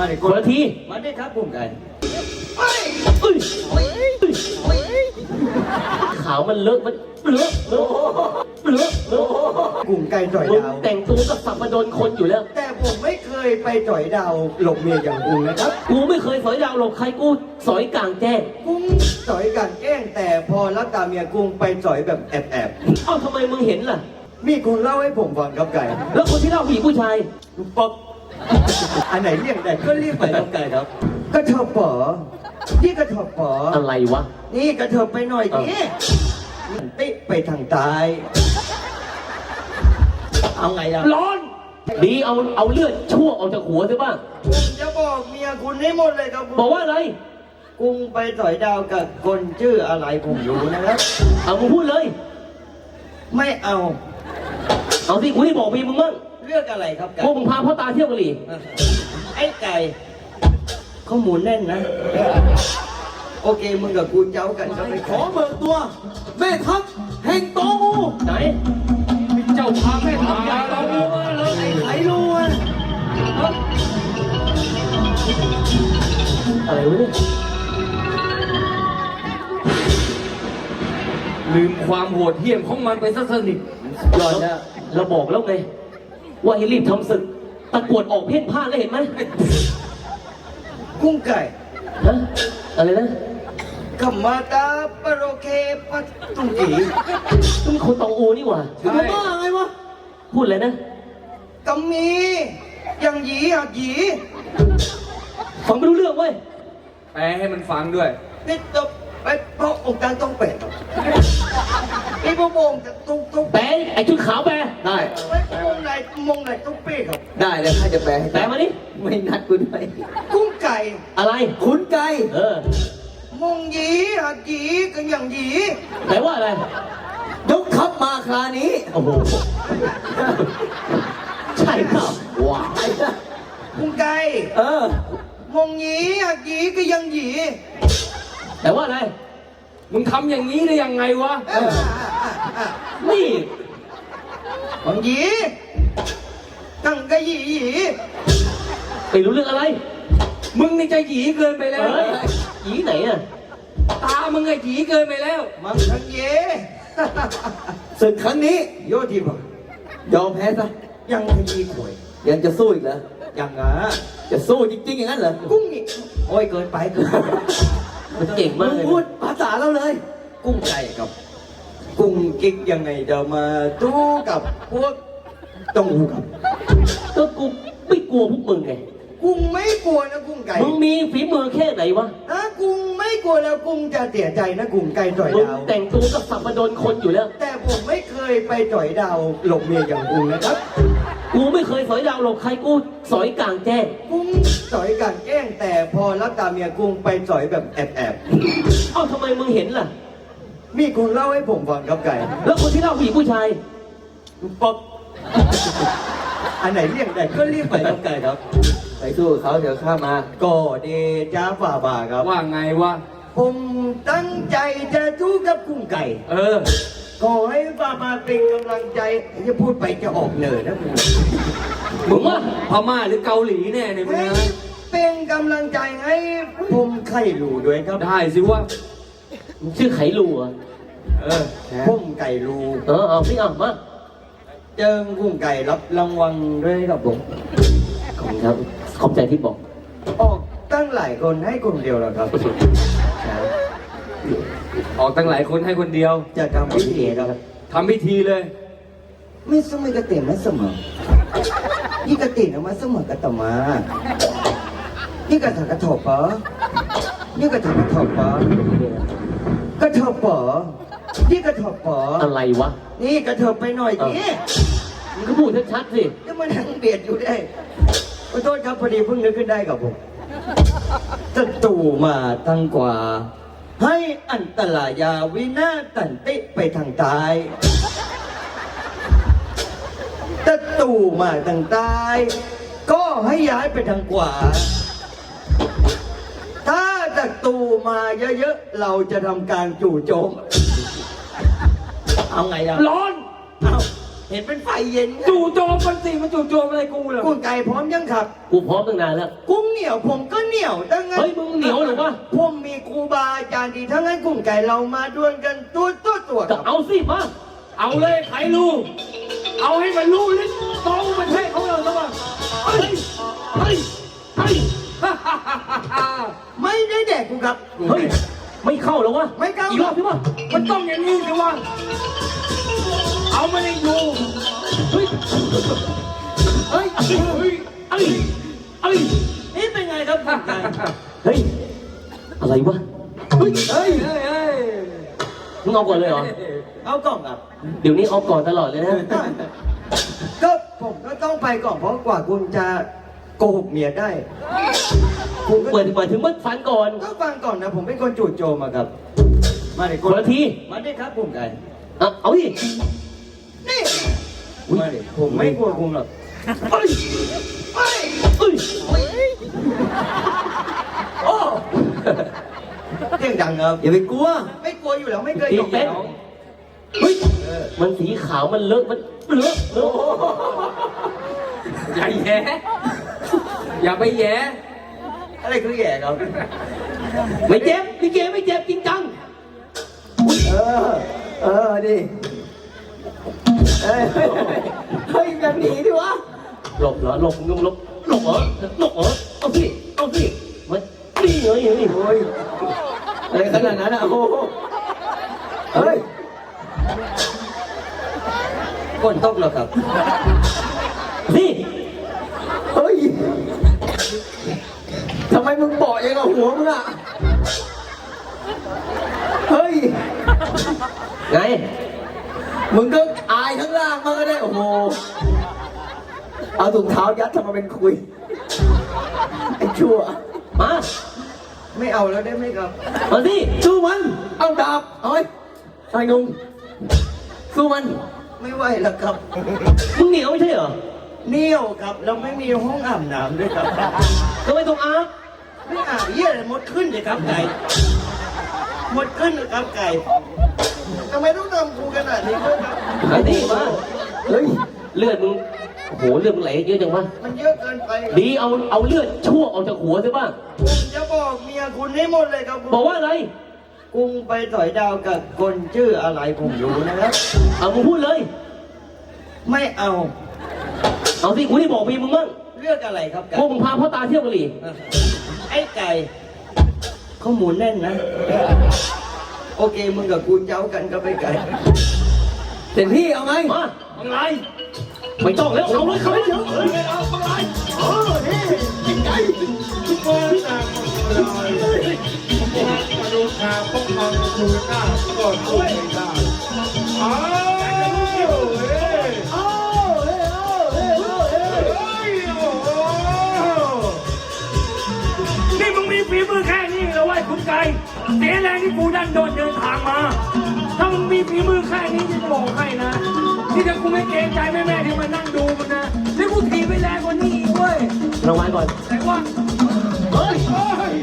มาดิคนละทีมาดิครับกุ้งไก่เอ้ยเอ้ยเอ้ยขาวมันเลอะมันเลอะเลอะเลอะเลอะกุ้งไก่จ่อยมึงดาว แต่งตัวกับสับมาโดนคนอยู่แล้ว แต่ผมไม่เคยไปจ่อยดาวหลบเมียอย่างกุ้งนะครับ กูไม่เคยสอยดาวหลบใครกูสอยกลางแจ้งกุ้งจ่อยกันแกล้งแต่พอรักตามเมียกุ้งไปจ่อยแบบแอบแอบเอ้าทำไมมึงเห็นล่ะๆมีคนเล่าให้ผมฟังครับไก่ แล้วคนที่เล่าผู้หญิงผู้ชาย ป๊อก อันไหนเรียกได้ก็เรียกไปครับไก่ครับ กระเถิบป๋อนี่กระเถิบป๋อออะไรวะ นี่กระเถิบไปหน่อยเออดิติไปทางใตายเอาไงล่ะร้อน ดีเอาเอาเลือดชั่วออกจากหัวใช่ป่ะผมจะบอกเมียคุณให้หมดเลยครับบอกว่าอะไร กุ้งไปต่อยดาวกับคนชื่ออะไรผมรู้นะครับ เอามึงพูดเลย ไม่เอา เอาสิกูให้บอกมีมึงมั่ง เลือกอะไรครับไก่พวกมึงพาพ่อตาเที่ยวกะหรี่ไอ้ไก่ข้อมูลแน่นนะ โอเคมึงกับกูเจ้ากันจะไปขขออเบิกตัว แม่ทัพแห่งตองอูไหนเจ้าพาแม่ทัพใหญ่ตองอูมาเลยไอ้ไขลวนอะไรวะเนี่ยลืมความโหดเหี้ยมของมันไปซะสนิท ยอดนะเราบอกแล้วไง ว่าให้รีบทำศึก ตะกรวดออกเพ่นพ่านแล้วเห็นไหมกุ้งไก่ฮะอะไรนะกัมมาตาปะโรเคปัตตุกีมึงคนตองอูนี่หว่าใช่ว่าไงวะพูดเลยนะกัมมียังหยีหักหยีฟังไม่รู้เรื่องเว้ยแปลให้มันฟังด้วย นี่ตบไปเพราะองค์การต้องเป็ดนี่พวกมงจะตุ้งตุ้งแปลไอ้ชุดขาวแปลได้ไว้ มงไหนมงไหนต้องเป็ดครับได้เลยข้าจะแปลให้แปลมาดิไม่นัดกูด้วยกุ้งไก่อะไร ขุนไก่เออ มงหยีหักหยีกันอย่างหยีแปลว่าอะไร ยกทัพมาคราวนี้ โอ้โห ใช่เปล่าว้ากุ้งไก่เออ มงหยีหักหยีก็ยังหยีแปลว่าอะไร มึงทำอย่างนี้ได้ยังไงวะเอออะอะนี่มงหยีตั้งกะหยีหยีไม่รู้เรื่องอะไร มึงนี่ใจหยีเกินไปแล้ว เฮ้ยหยีไหนอะ ตามึงไอ้หยีเกินไปแล้ว มังทังเยศึกครั้งนี้ โยทีบอกยอมแพ้ซะ ยังขยี้ข่วยยังจะสู้อีกเหรอ ยังอะจะสู้จริงๆอย่างนั้นเหรอ กุ้งนี่โอ้ยเกินไปเกินไปมันเก่งมึมากงเลยพูดนะภาษาเราเลย กุ้งไก่กับ กุ้งกิ๊กยังไงจะมาตู้กับพวกต้องหูครับ ก็กูไม่กลัวพวกมึงไง กุ้งไม่กลัวนะกุ้งไก่มึงมีฝีมือแค่ไหนวะถ้ากุ้งไม่กลัวแล้วกุ้งจะเสียใจนะกุ้งไก่จ่อยมึงดาว แต่งตัวกับสับมาโดนคนอยู่แล้ว แต่ผมไม่เคยไปจ่อยดาวหลบเมียอย่างกุ้งนะครับ กูไม่เคยสอยดาวหลบใครกูสอยกลางแจ้ง กุ้งจ่อยกันแกล้งแต่พอรักตามเมียกุ้งไปจ่อยแบบแอบแอบเอ้าทำไมมึงเห็นล่ะๆ มีคนเล่าให้ผมฟังครับไก่แล้วคนที่เล่าผู้หญิงผู้ชายป๊อกอันไหนเรียกได้ก็เรียกไปครับไก่ครับ ไปสู้กับเขาเดี๋ยวข้ามาก็เดจ้าฝ่าบาครับ ว่าไงวะ ผมตั้งใจจะสู้กับกุ้งไก่ เออ ขอให้ฝ่าบาเป็นกำลังใจจะพูดไปจะออกเหนื่อยนะคุณมึงว่าพม่าหรือเกาหลีแน่เนี่ยมึงให้นะเป็นกำลังใจให้ผมไข่รูด้วยครับ ได้สิวะ มึงชื่อไขลูเหรอะเออผมไก่รูเออเอาสิเอามาเจิงกุ้งไก่รับรางวัลด้วยครับผมขอบคุณครับ ขอบใจที่บอก ออกตั้งหลายคนให้คนเดียวแล้วครับออกตั้งหลายคนให้คนเดียวจะทำพิธีครับทำพิธีเลย ไม่สมัยกระเต็มนะเสมอนี่กระตินะมาเสมอกระตมานี่กระถากระถบปะนี่กระถากระถบปะ กระถบปะนี่กระถบปะอะไรวะนี่กระเถิบไปหน่อยดิมึงก็พูดชัดๆสิจะมานั่งเบียดอยู่ได้ขอโทษครับพอดีเพิ่งนึกขึ้นได้กับผมจะตู่มาตั้งกว่าให้อันตรายาวินาศตันติไปทางใต้จะตู่มาทางใต้ก็ให้ย้ายไปทางขวาถ้าจะตู่ มาเยอะๆ เราจะทำการจู่โจม เอาไงล่ะร้อนเอาเห็นเป็นไฟเย็นจู่โจมมันสิมันจู่โจมอะไรกูเหรอกุ้งไก่พร้อมยังครับ กูพร้อมตั้งนานแล้ว กุ้งเหนียวผมก็เหนียวดังนั้นเฮ้ยมึงเหนียวหรือวะผมมีครูบาอาจารย์ดีทั้งนั้นกุ้งไก่เรามาดวลกันตัวตัวตัวคก็รับเอาสิมา เอาเลยไขลูกเอาให้มันรู้ลิ้นโตประเทศของเราซะบ้างเฮ้ยเฮ้ยเฮ้ย ฮ่าฮ่าฮ่าฮ่าฮ่าไม่ได้แดกกูครับ เฮ้ย ไม่เข้าหรอวะไม่เข้า อีกรอบสิวะมันต้องอย่างนี้สิวะเอามันให้ดูเฮ้ยเฮ้ยเฮ้ยเอ้ยเอ้ยนี่เป็นไงครับกุ้งไก่เฮ้ย อะไรวะ เฮ้ยเฮ้ยเฮ้ยเฮ้ยมึงเอาก่อนเลยเหรอ เอากล่องครับ เดี๋ยวนี้เอาก่อนตลอดเลยนะ ก็ผมก็ต้องไปก่อนเพราะกว่าคุณจะ โกหกเมียได้คุณก็เปิดเปิดถึงมัดฟันก่อน ก็ฟังก่อนนะ ผมเป็นคนจู่โจมอะครับ มาดิคนละที มาดิครับกุ้งไก่อะเอาดินี่มาดิผมไม่กลัวคุณหรอกเฮ้ยเฮ้ยเอ้ยโอ้เสียงดังครับอย่าไปกลัว ไม่กลัวอยู่แล้วไม่เคยตีหยอกเต้นน้องเฮ้ยมันสีขาวมันเลอะมันเลอะเลอะอย่าแย่ อย่าไปแย่อะไรคือแย่ครับไม่เจ็บพี่เกไม่เจ็บจริงจังเออ เออดิเอ้ยเฮ้ยแบบนี้ดิวะหลบเหรอหลบงงหลบหลบเหรอหลบเหรอเอาสิเอาสิมันนี่เฮ้ยเฮ้ยโอ้ยอะไรขนาดนั้นอะโอ้โหเฮ้ยฝนตกเหรอครับ มมึงเบาะยังกับหัวมึงอะ เฮ้ย ไง มึงก็อายข้างล่างมาก็ได้ โอ้โห เอาถุงเท้ายัดทำมาเป็นคุย ไอ้ชั่ว มา ไม่เอาแล้วได้ไหมครับ มาสิสู้มัน เอาดาบเอาไว้ชายหนุ่มสู้มัน ไม่ไหวแล้วครับ มึงเหนียวไม่ใช่เหรอเหนียวครับ เราไม่มีห้องอาบน้ำด้วยครับ ก็ไม่ต้องอาบ ไม่อาบเยี่ยอะไรมดขึ้นเลยครับไก่มดขึ้นเลยครับไก่ทำไมต้องทำกูขนาดนี้ด้วยครับมาสิมาเฮ้ยเลือดมึงโอ้โหเลือดมึงไหลเยอะจังวะมันเยอะเกินไปดีเอาเอาเลือดชั่วออกจากหัวซะบ้างผมจะบอกเมียคุณให้หมดเลยครับคุณบอกว่าอะไรกุ้งไปถอยดาวกับคนชื่ออะไรผมรู้นะครับ เอามึงพูดเลย ไม่เอา เอาสิกูได้บอกเมียมึงบ้างเลือกอะไรครับไก่พวกมึงพาพ่อตาเที่ยวกะหรี่ ไอ้ไก่ข้อมูลแน่นนะ โอเค มึงกับกูเจ้ากันก็ไปไก่เต็มที่เอาไงมมาอะไรไม่ต้องแล้วเอาเลยเขาเลยเดี๋ยเออนี่ไอ้ไก่ทุกคนต่างคนลอยมาดูทางพวกมันดูหน้าก่อนดูไม่ได้ มือแค่นี้เรลยว่าคุณไก่เสียแรงที่กูดันโดนเดินทางมา ถ้ามึงมีฝีมือแค่นี้จะบอกให้นะที่จะกูไม่เกรงใจแม่แม่ที่มานั่งดูมึงนะที่กูทีบไปแรงกว่านี้อีกเว้ยรางวัลก่อนแต่ว่าเฮ้ยเฮ้ย